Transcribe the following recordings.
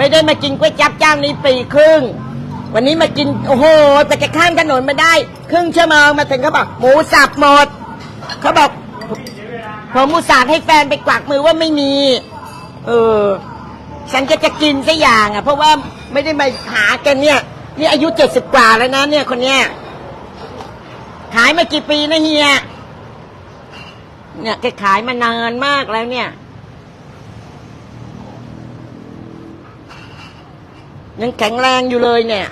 ไม่ได้มากินก๋วยจั๊บเจ้านี้ปีครึ่ง วันนี้มากินโอ้โหแต่จะข้ามถนนมาได้ ครึ่งชั่วโมงมาถึงเขาบอกหมูสับหมดเขาบอกผมมุสาห์ให้แฟนไปกวักมือว่าไม่มี เออ ฉันก็จะกินสักอย่างอะ เพราะว่าไม่ได้มาหากันเนี่ย นี่อายุเจ็ดสิบกว่าแล้วนะเนี่ยคนเนี้ยขายมากี่ปีนะเฮีย เนี่ยแกขายมานานมากแล้วเนี่ย ยังแข็งแรงอยู่เลยเนี่ย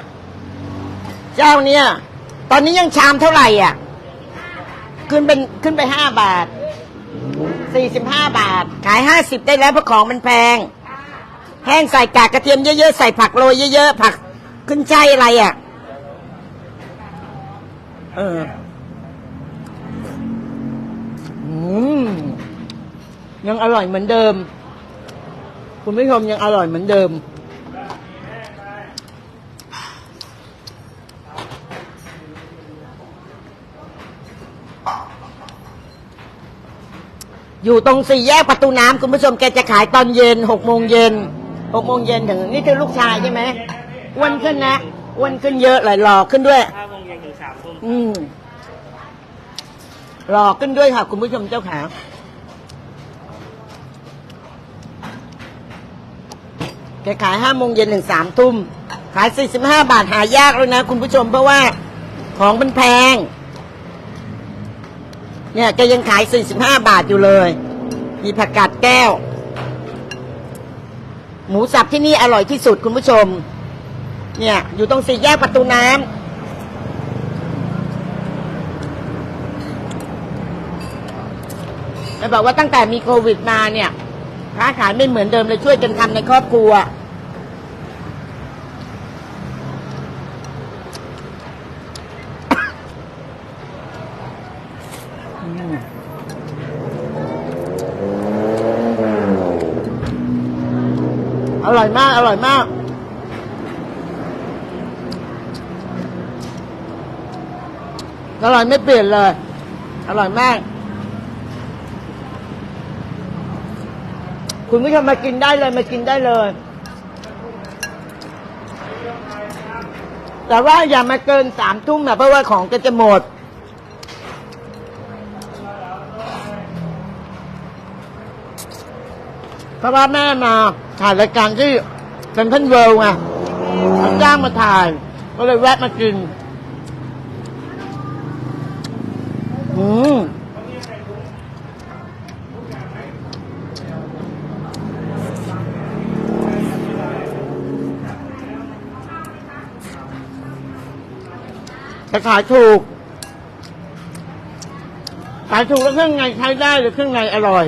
เจ้าเนี่ย ตอนนี้ยังชามเท่าไหร่อะ ขึ้นเป็นขึ้นไปห้าบาทสี่สิบห้าบาท ขายห้าสิบได้แล้วเพราะของมันแพง แห้งใส่กากกระเทียมเยอะๆ ใส่ผักโรยเยอะๆ ผักขึ้นช่อะไรอะ เออยังอร่อยเหมือนเดิม คุณผู้ชมยังอร่อยเหมือนเดิม อยู่ตรงสี่แยกประตูน้ำคุณผู้ชมแกจะขายตอนเย็นหกโมงเย็นหกโมงเย็นถึงนี่คือลูกชายใช่ไหมอ้วนขึ้นนะอ้วนขึ้นเยอะเลยหล่อขึ้นด้วย ห้าโมงเย็นถึงสามทุ่มอืมหล่อขึ้นด้วยค่ะ คุณผู้ชมเจ้าขาแกขายห้าโมงเย็นถึงสามทุ่ม ขายสี่สิบห้าบาทหายากเลยนะ คุณผู้ชมเพราะว่าของมันแพง เนี่ยแกยังขายสี่สิบาบาทอยู่เลย มีผักกาดแก้ว หมูสับที่นี่อร่อยที่สุดคุณผู้ชม เนี่ย อยู่ตรงสี่แยกประตูน้ำแล้วบอกว่าตั้งแต่มีโควิดมาเนี่ยค้าขายไม่เหมือนเดิมเลยช่วยกันทำในครอบครัว อร่อยมาก อร่อยมาก อร่อยไม่เปลี่ยนเลย อร่อยมาก คุณผู้ชมมากินได้เลยมากินได้เลย แต่ว่าอย่ามาเกินสามทุ่มนะเพราะว่าของก็จะหมด เพราะว่าแม่มาถ่ายรายการที่เซนทรัลเวิลด์ไงเขาจ้างมาถ่าย ก็เลยแวะมากิน อืมแต่ขายถูกขายถูกแล้วเครื่องในใช้ได้หรือเครื่องในอร่อย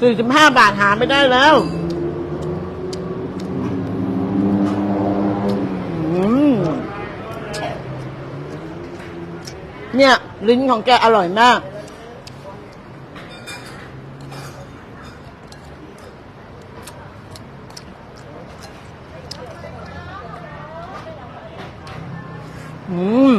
สี่สิบห้าบาทหาไม่ได้แล้วเนี่ย ลิ้นของแกอร่อยมาก อืม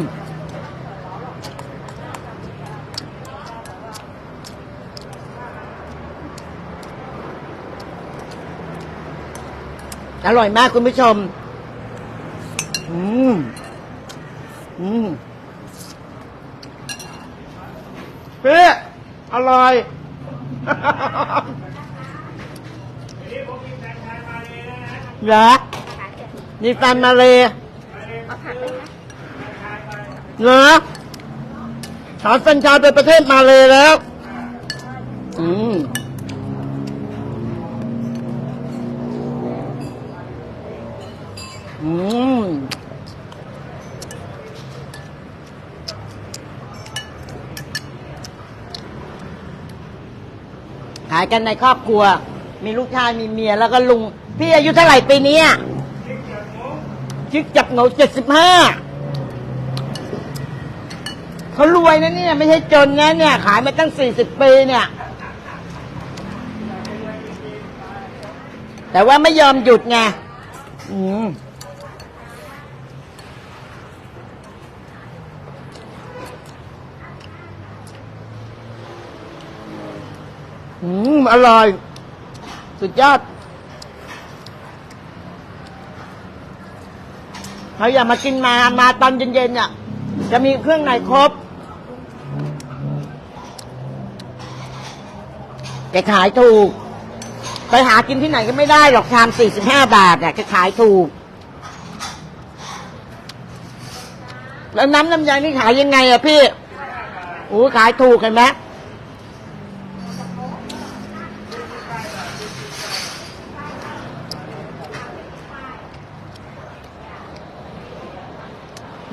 อร่อยมากคุณผู้ชม อืม อืมเป๊ะอร่อยเหรอนี่แฟนมาเลยเหรอสอนแฟนชายไปประเทศมาเลยแล้ว อืม ขายกันในครอบครัว มีลูกชายมีเมียแล้วก็ลุง พี่อายุเท่าไหร่ปีนี้ชิกจับเหงาเจ็ดสิบห้าเขารวยนะเนี่ย ไม่ใช่จนนะเนี่ย ขายมาตั้งสี่สิบปีเนี่ย แต่ว่าไม่ยอมหยุดไงอืม อร่อย สุดยอดเขาอยากมากินมา มาตอนเย็นๆอะจะมีเครื่องในครบ แกขายถูก ไปหากินที่ไหนก็ไม่ได้หรอกชามสี่สิบห้าบาทอะแกขายถูก แล้วน้ำน้ำยานี่ขายยังไงอะพี่ โอ้ขายถูกเห็นไหม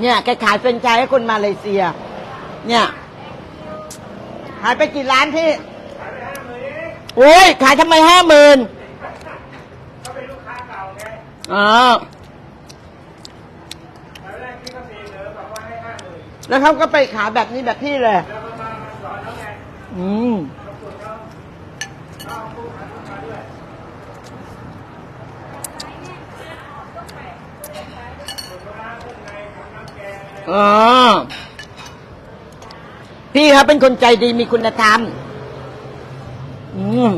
เนี่ยแกขายเป็นไชายให้คนมาเลเซีย เนี่ยขายไปกี่ล้านพี่โอ้ยขายทำไมห้าหมื่นเขาเป็นลูกค้าเก่าไงอ๋อแล้วเขาก็ไปขายแบบนี้แบบพี่เลยอืม อ๋อ พี่ครับเป็นคนใจดีมีคุณธรรม อืม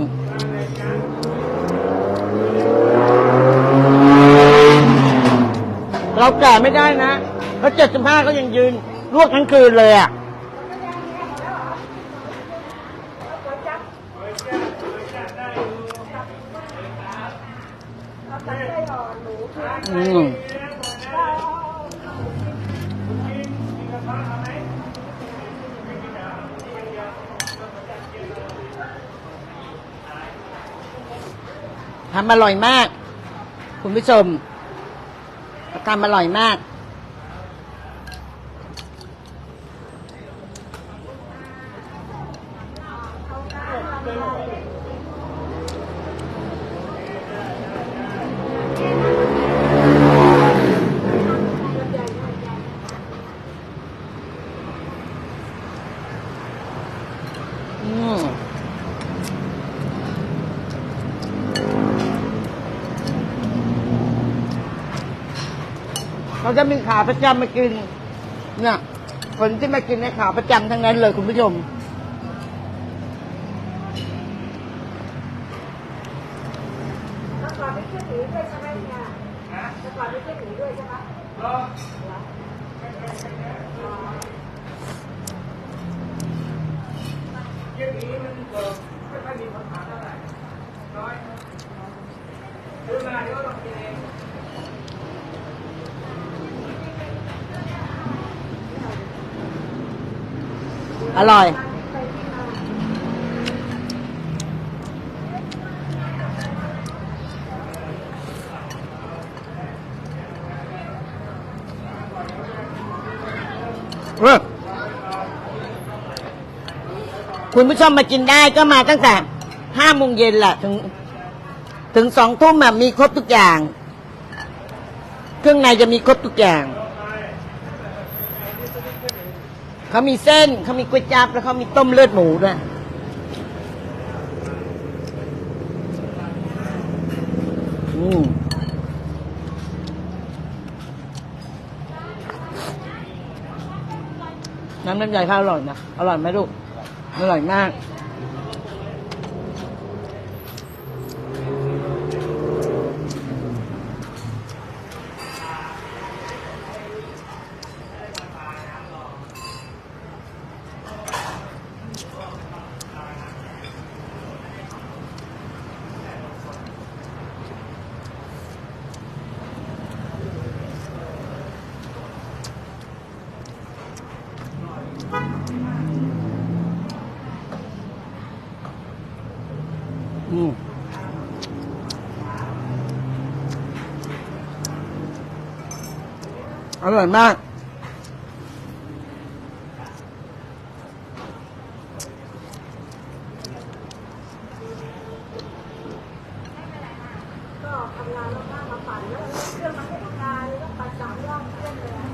เราแก่ไม่ได้นะเขาเจ็ดสิบห้าก็ยังยืนลวกทั้งคืนเลยอะ ทำอร่อยมาก คุณผู้ชมทำอร่อยมาก อม เขาจะมีขาประจำมากินเนี่ยคนที่มากินในยขาประจำทั้งนั้นเลยคุณผู้ชมแล้วก่อนไม่ขึ้นหนีด้วยใช่ไหมเนี่ยแล้วก่อนไม่ขึ้นหนีด้วยใช่ไหม อร่อยเออคุณผู้ชมมากินได้ก็มาตั้งแต่ห้าโมงเย็นแหละถึง ถึงสองทุ่มอะมีครบทุกอย่าง เครื่องในจะมีครบทุกอย่าง เขามีเส้น เขามีก๋วยจั๊บแล้วเขามีต้มเลือดหมูด้วยอืมน้ำน้ำใหญ่ข้าวอร่อยนะ อร่อยไหมลูก อร่อยมาก อืมอร่อยมาก ก็ทำงานมากๆมาปั่นแล้วเครื่องมันไม่ทำงานเลยต้องปั่นสามรอบเครื่องเลยอะ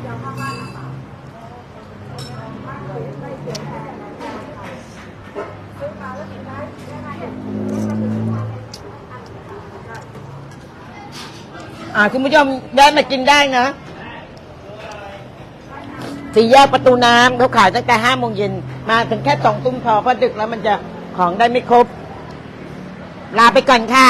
เดี๋ยวเข้าบ้านมาปั่นบ้านเลยไม่เสียแทนนะแทนใครซื้อมาแล้วสุดท้ายได้มาเห็นไม่มาถึงวันเลยอันนี้ก็ อ่าคุณผู้ชมได้มากินได้นะสี่แยกประตูน้ำเขาขายตั้งแต่ห้าโมงเย็นมาถึงแค่สองตุ้มพอเพราะดึกแล้วมันจะของได้ไม่ครบ ลาไปก่อนค่ะ